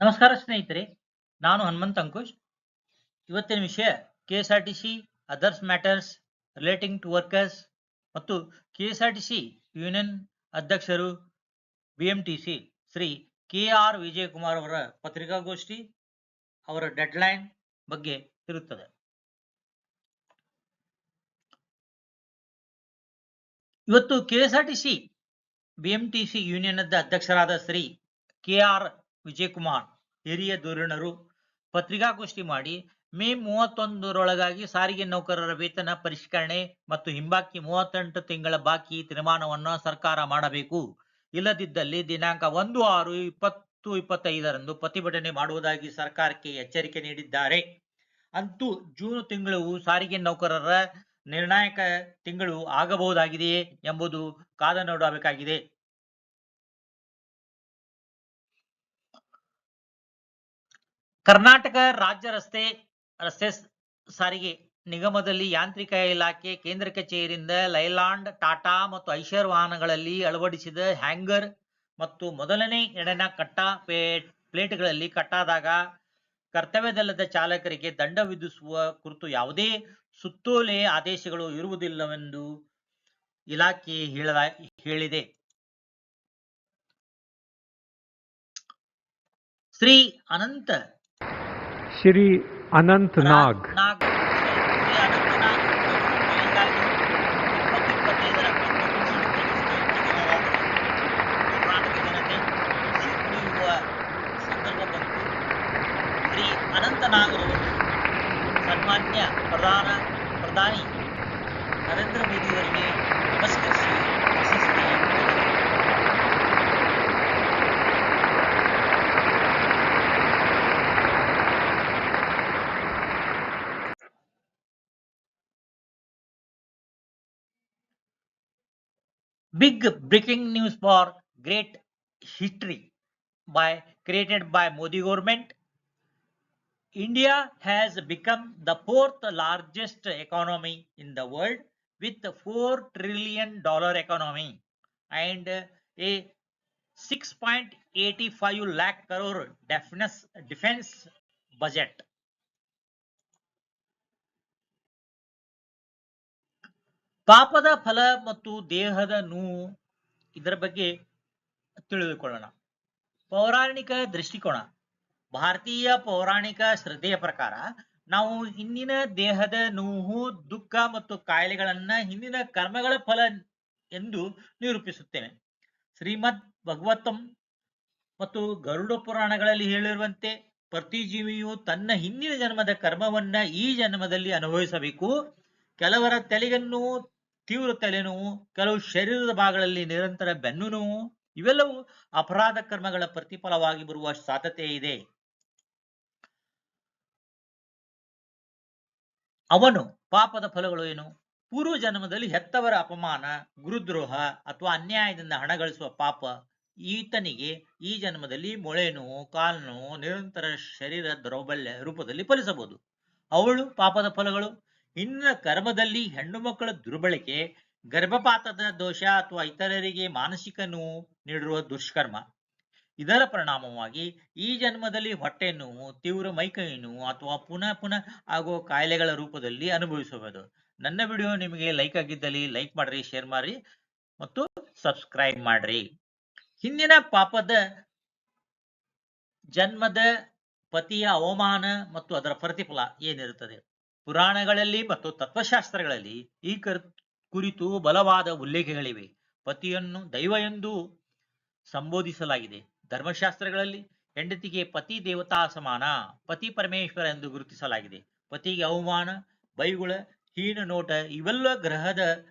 ನಮಸ್ಕಾರ ಸ್ನೇಹಿತರೆ, ನಾನು ಹನುಮಂತ್ ಅಂಕುಶ್. ಇವತ್ತಿನ ವಿಷಯ K S R T C others matters relating to workers ಮತ್ತು K S R T C union ಅಧ್ಯಕ್ಷರು B M T C Shri K R Vijayakumar ಅವರ ಪತ್ರಿಕಾಗೋಷ್ಠಿ ಅವರ ಡೆಡ್ಲೈನ್ ಬಗ್ಗೆ ಇರುತ್ತದೆ. ಇವತ್ತು K S R T C B M T C union ಅಧ್ಯಕ್ಷರಾದ Shri K R Vijayakumar. ಹಿರಿಯ ಧುರೀಣರು ಪತ್ರಿಕಾಗೋಷ್ಠಿ ಮಾಡಿ ಮೇ ಮೂವತ್ತೊಂದರೊಳಗಾಗಿ ಸಾರಿಗೆ ನೌಕರರ ವೇತನ ಪರಿಷ್ಕರಣೆ ಮತ್ತು ಹಿಂಬಾಕಿ ಮೂವತ್ತೆಂಟು ತಿಂಗಳ ಬಾಕಿ ತೀರ್ಮಾನವನ್ನು ಸರ್ಕಾರ ಮಾಡಬೇಕು. ಇಲ್ಲದಿದ್ದಲ್ಲಿ ದಿನಾಂಕ ಒಂದು ಆರು ಇಪ್ಪತ್ತು ಇಪ್ಪತ್ತೈದರಂದು ಪ್ರತಿಭಟನೆ ಮಾಡುವುದಾಗಿ ಸರ್ಕಾರಕ್ಕೆ ಎಚ್ಚರಿಕೆ ನೀಡಿದ್ದಾರೆ. ಅಂತೂ ಜೂನ್ ತಿಂಗಳು ಸಾರಿಗೆ ನೌಕರರ ನಿರ್ಣಾಯಕ ತಿಂಗಳು ಆಗಬಹುದಾಗಿದೆಯೇ ಎಂಬುದು ಕಾದ ನೋಡಬೇಕಾಗಿದೆ. ಕರ್ನಾಟಕ ರಾಜ್ಯ ರಸ್ತೆ ರಸ್ತೆ ಸಾರಿಗೆ ನಿಗಮದಲ್ಲಿ ಯಾಂತ್ರಿಕ ಇಲಾಖೆ ಕೇಂದ್ರ ಕಚೇರಿಯಿಂದ ಲೈಲಾಂಡ್ ಟಾಟಾ ಮತ್ತು ಐಷರ್ ವಾಹನಗಳಲ್ಲಿ ಅಳವಡಿಸಿದ ಹ್ಯಾಂಗರ್ ಮತ್ತು ಮೊದಲನೇ ಎಡನ ಕಟ್ಟ ಪ್ಲೇಟ್ಗಳಲ್ಲಿ ಕಟ್ಟಾದಾಗ ಕರ್ತವ್ಯದಲ್ಲದ ಚಾಲಕರಿಗೆ ದಂಡ ವಿಧಿಸುವ ಕುರಿತು ಯಾವುದೇ ಸುತ್ತೋಲೆ ಆದೇಶಗಳು ಇರುವುದಿಲ್ಲವೆಂದು ಇಲಾಖೆ ಹೇಳಿದೆ. ಶ್ರೀ ಅನಂತ श्री अनंत नाग ನಾಗ್ ಶ್ರೀ ಅನಂತ ನಾಗ್ ಅವರಿಂದಾಗಿ ಇಪ್ಪತ್ತು ಇಪ್ಪತ್ತೈದರ ಕಂತು ಮೀಸಲು ಪ್ರವೇಶಿಸಿದ ಕರ್ನಾಟಕ ಜನತೆ ಬಿಸಿ ಕುಡಿಯುವ ಸಂದರ್ಭ ಬಂತು ಶ್ರೀ ಅನಂತ ನಾಗರವರು ಸನ್ಮಾನ್ಯ ಪ್ರಧಾನ ಪ್ರಧಾನಿ ನರೇಂದ್ರ ಮೋದಿಯವರಿಗೆ ನಮಸ್ಕರಿಸಿ Big breaking news for great history by created by Modi government. India has become the fourth largest economy in the world with a 4 trillion dollar economy and a 6.85 lakh crore defense, defense budget. ಪಾಪದ ಫಲ ಮತ್ತು ದೇಹದ ನೋವು ಇದರ ಬಗ್ಗೆ ತಿಳಿದುಕೊಳ್ಳೋಣ. ಪೌರಾಣಿಕ ದೃಷ್ಟಿಕೋನ. ಭಾರತೀಯ ಪೌರಾಣಿಕ ಶ್ರದ್ಧೆಯ ಪ್ರಕಾರ ನಾವು ಹಿಂದಿನ ದೇಹದ ನೋವು, ದುಃಖ ಮತ್ತು ಕಾಯಿಲೆಗಳನ್ನ ಹಿಂದಿನ ಕರ್ಮಗಳ ಫಲ ಎಂದು ನಿರೂಪಿಸುತ್ತೇವೆ. ಶ್ರೀಮದ್ ಭಗವತಂ ಮತ್ತು ಗರುಡ ಪುರಾಣಗಳಲ್ಲಿ ಹೇಳಿರುವಂತೆ ಪ್ರತಿ ಜೀವಿಯು ತನ್ನ ಹಿಂದಿನ ಜನ್ಮದ ಕರ್ಮವನ್ನ ಈ ಜನ್ಮದಲ್ಲಿ ಅನುಭವಿಸಬೇಕು. ಕೆಲವರ ತಲೆಯನ್ನು ತೀವ್ರ ತಲೆನೋವು, ಕೆಲವು ಶರೀರದ ಭಾಗಗಳಲ್ಲಿ ನಿರಂತರ ಬೆನ್ನು ನೋವು, ಇವೆಲ್ಲವೂ ಅಪರಾಧ ಕರ್ಮಗಳ ಪ್ರತಿಫಲವಾಗಿ ಬರುವ ಸಾಧ್ಯತೆ ಇದೆ. ಅವನು ಪಾಪದ ಫಲಗಳು ಏನು? ಪೂರ್ವ ಜನ್ಮದಲ್ಲಿ ಹೆತ್ತವರ ಅಪಮಾನ, ಗುರುದ್ರೋಹ ಅಥವಾ ಅನ್ಯಾಯದಿಂದ ಹಣ ಗಳಿಸುವ ಪಾಪ, ಈತನಿಗೆ ಈ ಜನ್ಮದಲ್ಲಿ ಮೊಳೆ ನೋವು, ಕಾಲು ನೋವು, ನಿರಂತರ ಶರೀರ ದೌರ್ಬಲ್ಯ ರೂಪದಲ್ಲಿ ಫಲಿಸಬಹುದು. ಅವಳು ಪಾಪದ ಫಲಗಳು? ಇನ್ನ ಕರ್ಮದಲ್ಲಿ ಹೆಣ್ಣು ಮಕ್ಕಳ ದುರ್ಬಳಕೆ, ಗರ್ಭಪಾತದ ದೋಷ ಅಥವಾ ಇತರರಿಗೆ ಮಾನಸಿಕ ನೋವು ನೀಡಿರುವ ದುಷ್ಕರ್ಮ. ಇದರ ಪರಿಣಾಮವಾಗಿ ಈ ಜನ್ಮದಲ್ಲಿ ಹೊಟ್ಟೆ ನೋವು, ತೀವ್ರ ಮೈಕೈ ನೋವು ಅಥವಾ ಪುನಃ ಪುನಃ ಆಗುವ ಕಾಯಿಲೆಗಳ ರೂಪದಲ್ಲಿ ಅನುಭವಿಸಬಹುದು. ನನ್ನ ವಿಡಿಯೋ ನಿಮಗೆ ಲೈಕ್ ಆಗಿದ್ದಲ್ಲಿ ಲೈಕ್ ಮಾಡ್ರಿ, ಶೇರ್ ಮಾಡ್ರಿ ಮತ್ತು ಸಬ್ಸ್ಕ್ರೈಬ್ ಮಾಡ್ರಿ. ಹಿಂದಿನ ಪಾಪದ ಜನ್ಮದ ಪತಿಯ ಅವಮಾನ ಮತ್ತು ಅದರ ಪ್ರತಿಫಲ ಏನಿರುತ್ತದೆ? ಪುರಾಣಗಳಲ್ಲಿ ಮತ್ತು ತತ್ವಶಾಸ್ತ್ರಗಳಲ್ಲಿ ಈ ಕರ್, ಕುರಿತು ಬಲವಾದ ಉಲ್ಲೇಖಗಳಿವೆ. ಪತಿಯನ್ನು ದೈವ ಎಂದು ಸಂಬೋಧಿಸಲಾಗಿದೆ. ಧರ್ಮಶಾಸ್ತ್ರಗಳಲ್ಲಿ ಹೆಂಡತಿಗೆ ಪತಿ ದೇವತಾ ಸಮಾನ, ಪತಿ ಪರಮೇಶ್ವರ ಎಂದು ಗುರುತಿಸಲಾಗಿದೆ. ಪತಿಗೆ ಅವಮಾನ, ಬೈಗುಳ, ಹೀನ ನೋಟ ಇವೆಲ್ಲ ಗ್ರಹದ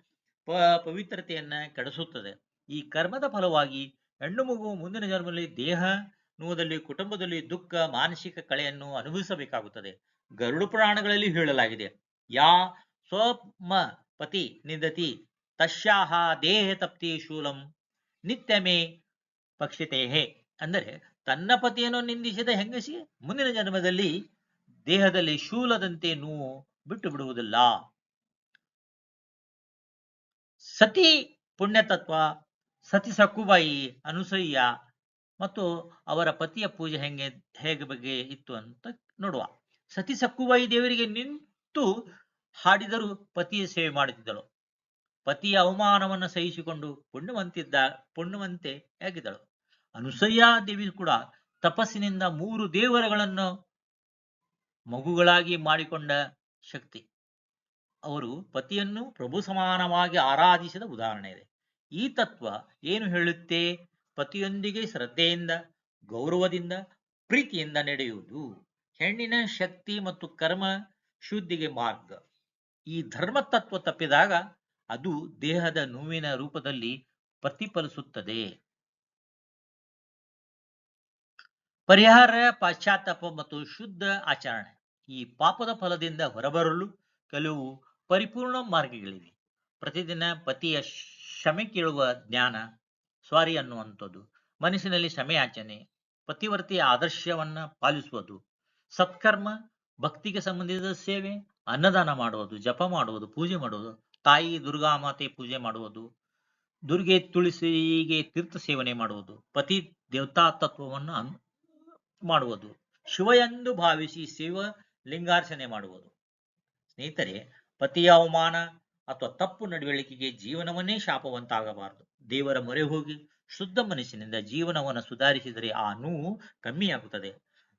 ಪ- ಪವಿತ್ರತೆಯನ್ನ ಕೆಡಿಸುತ್ತದೆ. ಈ ಕರ್ಮದ ಫಲವಾಗಿ ಹೆಣ್ಣು ಮಗು ಮುಂದಿನ ಜನ್ಮದಲ್ಲಿ ದೇಹ, ನೋದಲ್ಲಿ, ಕುಟುಂಬದಲ್ಲಿ ದುಃಖ, ಮಾನಸಿಕ ಕಳೆಯನ್ನು ಅನುಭವಿಸಬೇಕಾಗುತ್ತದೆ. ಗರುಡು ಪುರಾಣಗಳಲ್ಲಿ ಹೇಳಲಾಗಿದೆ, ಯಾ ಸ್ವಮ ಪತಿ ನಿಂದತಿ ತಸ್ಯಾಹ ದೇಹ ತಪ್ತಿ ಶೂಲಂ ನಿತ್ಯಮೇ ಪಕ್ಷಿತೇಹೆ. ಅಂದರೆ ತನ್ನ ಪತಿಯನ್ನು ನಿಂದಿಸಿದ ಹೆಂಗಸಿ ಮುಂದಿನ ಜನ್ಮದಲ್ಲಿ ದೇಹದಲ್ಲಿ ಶೂಲದಂತೆ ನೋವು ಬಿಟ್ಟು ಬಿಡುವುದಿಲ್ಲ. ಸತಿ ಪುಣ್ಯತತ್ವ, ಸತಿ ಸಕ್ಕುಬಾಯಿ ಅನುಸೂಯ ಮತ್ತು ಅವರ ಪತಿಯ ಪೂಜೆ ಹೆಂಗೆ, ಹೇಗೆ ಬಗ್ಗೆ ಇತ್ತು ಅಂತ ನೋಡುವ. ಸತಿ ಸಕ್ಕುಬಾಯಿ ದೇವರಿಗೆ ನಿಂತು ಹಾಡಿದರೂ ಪತಿಯ ಸೇವೆ ಮಾಡುತ್ತಿದ್ದಳು. ಪತಿಯ ಅವಮಾನವನ್ನು ಸಹಿಸಿಕೊಂಡು ಪುಣ್ಯವಂತಿದ್ದ, ಪುಣ್ಯವಂತೆ ಆಗಿದ್ದಳು. ಅನುಸಯ್ಯ ದೇವಿ ಕೂಡ ತಪಸ್ಸಿನಿಂದ ಮೂರು ದೇವರಗಳನ್ನು ಮಗುಗಳಾಗಿ ಮಾಡಿಕೊಂಡ ಶಕ್ತಿ. ಅವರು ಪತಿಯನ್ನು ಪ್ರಭು ಸಮಾನವಾಗಿ ಆರಾಧಿಸಿದ ಉದಾಹರಣೆ ಇದೆ. ಈ ತತ್ವ ಏನು ಹೇಳುತ್ತೆ? ಪತಿಯೊಂದಿಗೆ ಶ್ರದ್ಧೆಯಿಂದ, ಗೌರವದಿಂದ, ಪ್ರೀತಿಯಿಂದ ನಡೆಯುವುದು. ಹೆಣ್ಣಿನ ಶಕ್ತಿ ಮತ್ತು ಕರ್ಮ ಶುದ್ಧಿಗೆ ಮಾರ್ಗ. ಈ ಧರ್ಮ ತತ್ವ ತಪ್ಪಿದಾಗ ಅದು ದೇಹದ ನೋವಿನ ರೂಪದಲ್ಲಿ ಪ್ರತಿಫಲಿಸುತ್ತದೆ. ಪರಿಹಾರ, ಪಾಶ್ಚಾತ್ತಾಪ ಮತ್ತು ಶುದ್ಧ ಆಚರಣೆ. ಈ ಪಾಪದ ಫಲದಿಂದ ಹೊರಬರಲು ಕೆಲವು ಪರಿಪೂರ್ಣ ಮಾರ್ಗಗಳಿವೆ. ಪ್ರತಿದಿನ ಪತಿಯ ಕ್ಷಮೆ ಕೇಳುವ ಜ್ಞಾನ, ಸ್ವಾರಿ ಅನ್ನುವಂಥದ್ದು. ಮನಸ್ಸಿನಲ್ಲಿ ಕ್ಷಮೆ ಆಚರಣೆ ಪತಿವರ್ತಿಯ ಆದರ್ಶವನ್ನ ಪಾಲಿಸುವುದು. ಸತ್ಕರ್ಮ, ಭಕ್ತಿಗೆ ಸಂಬಂಧಿಸಿದ ಸೇವೆ, ಅನ್ನದಾನ ಮಾಡುವುದು, ಜಪ ಮಾಡುವುದು, ಪೂಜೆ ಮಾಡುವುದು, ತಾಯಿ ದುರ್ಗಾ ಮಾತೆ ಪೂಜೆ ಮಾಡುವುದು, ದುರ್ಗೆ ತುಳಸಿಗೆ ತೀರ್ಥ ಸೇವನೆ ಮಾಡುವುದು, ಪತಿ ದೇವತಾ ತತ್ವವನ್ನು ಮಾಡುವುದು ಶಿವ ಎಂದು ಭಾವಿಸಿ ಶಿವ ಲಿಂಗಾರ್ಚನೆ ಮಾಡುವುದು. ಸ್ನೇಹಿತರೆ, ಪತಿಯ ಅವಮಾನ ಅಥವಾ ತಪ್ಪು ನಡವಳಿಕೆಗೆ ಜೀವನವನ್ನೇ ಶಾಪವಂತಾಗಬಾರದು. ದೇವರ ಮೊರೆ ಹೋಗಿ ಶುದ್ಧ ಮನಸ್ಸಿನಿಂದ ಜೀವನವನ್ನು ಸುಧಾರಿಸಿದರೆ ಆ ನೋವು ಕಮ್ಮಿಯಾಗುತ್ತದೆ.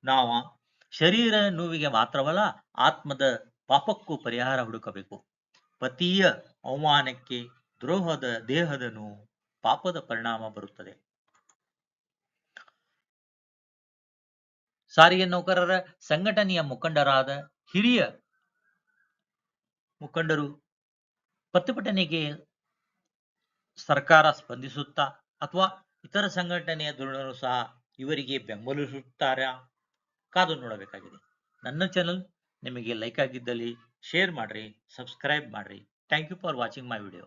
ನಾವು ಶರೀರ ನೋವಿಗೆ ಮಾತ್ರವಲ್ಲ, ಆತ್ಮದ ಪಾಪಕ್ಕೂ ಪರಿಹಾರ ಹುಡುಕಬೇಕು. ಪತಿಯ ಅವಮಾನಕ್ಕೆ ದ್ರೋಹದ ದೇಹದ ನೋವು ಪಾಪದ ಪರಿಣಾಮ ಬರುತ್ತದೆ. ಸಾರಿಗೆ ನೌಕರರ ಸಂಘಟನೆಯ ಮುಖಂಡರಾದ ಹಿರಿಯ ಮುಖಂಡರು ಪ್ರತಿಭಟನೆಗೆ ಸರ್ಕಾರ ಸ್ಪಂದಿಸುತ್ತಾ ಅಥವಾ ಇತರ ಸಂಘಟನೆಯ ಧೋರಣರು ಸಹ ಇವರಿಗೆ ಬೆಂಬಲಿಸುತ್ತಾರಾ. ಕಾದು ನೋಡಬೇಕಾಗಿದೆ. ನನ್ನ ಚಾನಲ್ ನಿಮಗೆ ಲೈಕ್ ಆಗಿದ್ದಲ್ಲಿ ಶೇರ್ ಮಾಡ್ರಿ ಸಬ್ಸ್ಕ್ರೈಬ್ ಮಾಡ್ರಿ. Thank you for watching my video